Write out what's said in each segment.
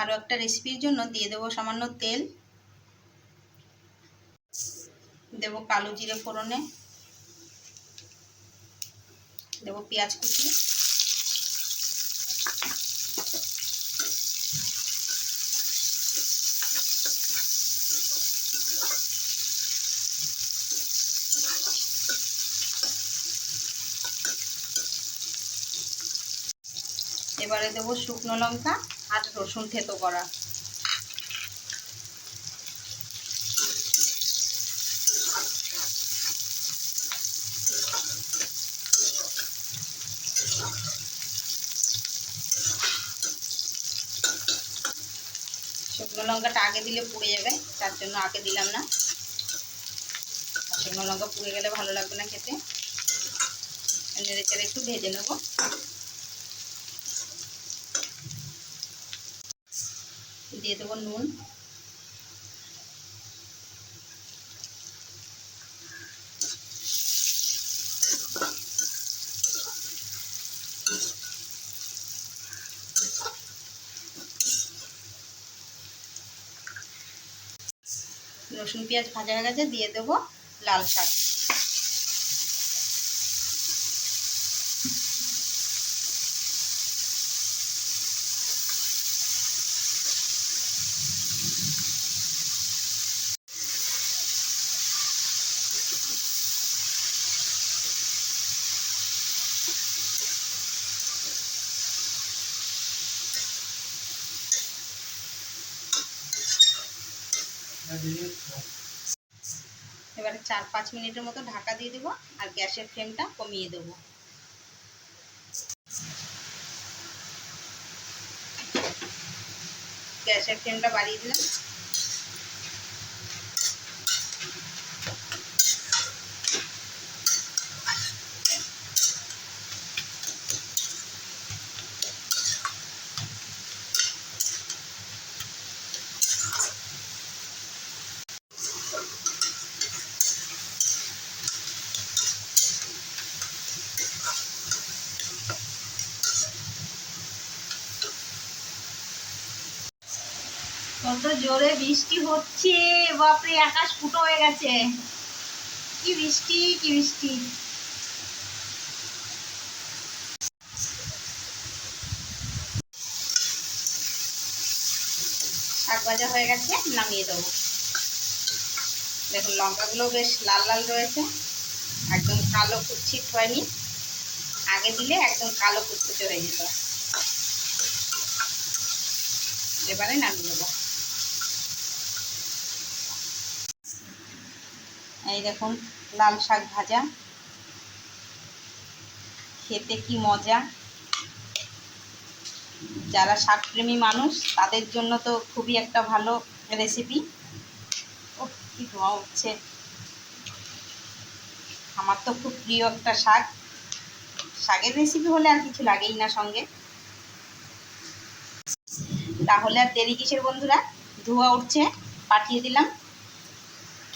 আরও একটা রেসিপির জন্য দিয়ে দেবো সামান্য তেল। দেবো কালো জিরে ফোড়নে। দেবো পেঁয়াজ কুচি। এবারে দেবো শুকনো লঙ্কা আর রসুন থেতো করা। শুকনো লঙ্কাটা আগে দিলে পুড়ে যাবে, তার জন্য আগে দিলাম না। শুকনো লঙ্কা পুড়ে গেলে ভালো লাগবে না খেতে। নেড়ে চেড়ে একটু ভেজে নেব। দিয়ে দেবো নুন। রসুন পেঁয়াজ ভাজা হয়ে গেছে দিয়ে দেবো লাল শাক। এবারে চার পাঁচ মিনিটের মতো ঢাকা দিয়ে দেবো আর গ্যাসের ফ্লেমটা কমিয়ে দেবো। গ্যাসের ফ্লেমটা বাড়িয়ে দিলাম। কত জোরে বৃষ্টি হচ্ছে। বাপরে, আকাশ ফুটো হয়ে গেছে। কি বৃষ্টি কি বৃষ্টি। শাক ভাজা হয়ে গেছে, নামিয়ে দেবো। দেখুন, লঙ্কাগুলো বেশ লাল লাল রয়েছে। একদম কালো কুচ্ছিট হয়নি। আগে দিলে একদম কালো কুচকুচে হয়ে যেত। এবারে নামিয়ে দেবো। এই দেখুন, লাল শাক ভাজা। খেতে কি মজা। যারা শাকপ্রেমী মানুষ, তাদের জন্য তো খুবই একটা ভালো রেসিপি ও কি ধোঁয়া উঠছে। আমার তো খুব প্রিয় একটা শাক। শাকের রেসিপি হলে আর কিছু লাগেই না সঙ্গে। তাহলে আর দেরি কিসের বন্ধুরা? ধোঁয়া উঠছে, পাঠিয়ে দিলাম।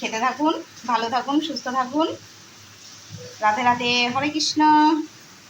খেতে থাকুন ভালো থাকুন সুস্থ থাকুন। রাধে রাধে হরে কৃষ্ণ।